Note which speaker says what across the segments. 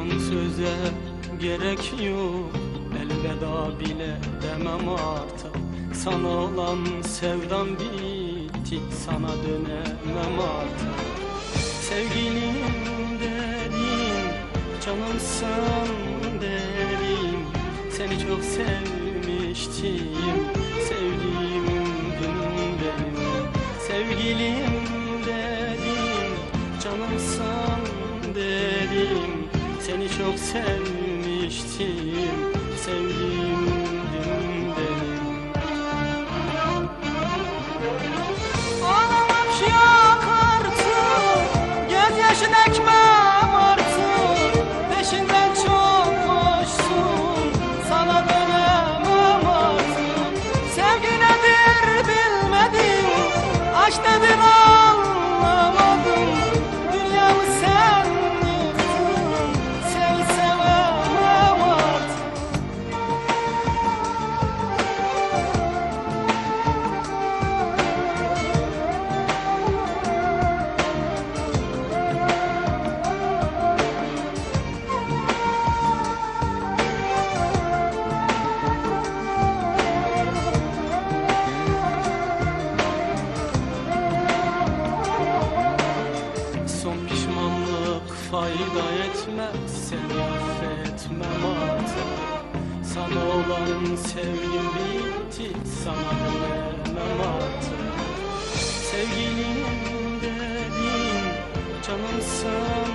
Speaker 1: Son söze gerek yok. Elveda bile demem artık. Sana olan sevdam bitti. Sana dönemem artık. Sevgilim dedim Canımsın dedim Seni çok sevmiştim. Sevdiğim Seni çok sevmiştim Sevdiğim etmez Seni affetmem artık Sana olan sevgim bitti Sana dönemem artık Sevgilim dedim Canımsın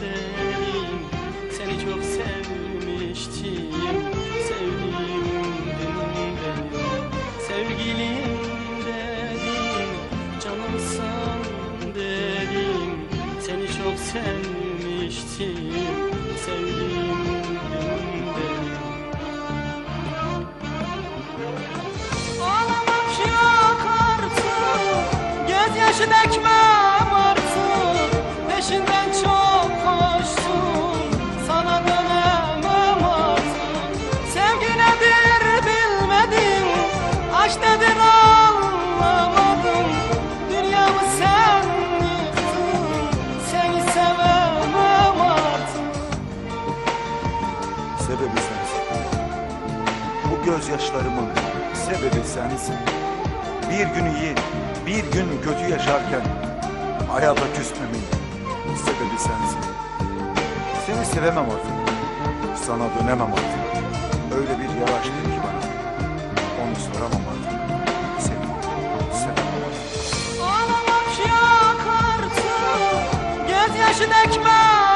Speaker 1: dedim Seni çok sevmiştim. Sevdiğim dün benim Sevgilim dedim Canımsın dedim Seni çok sevmiştim Sevdiğim dün benim Ağlamak yok artık. Dökmem
Speaker 2: Sebebi sensin. Bu gözyaşlarımın sebebi sensin. Bir gün iyi, bir gün kötü yaşarken hayata küsmemin sebebi sensin. Seni sevemem artık. Sana dönemem artık. Öyle bir yavaştın ki bana. Onu soramam artık. Seni sevemem artık.
Speaker 1: Ağlamak yok artık Gözyaşı dökmem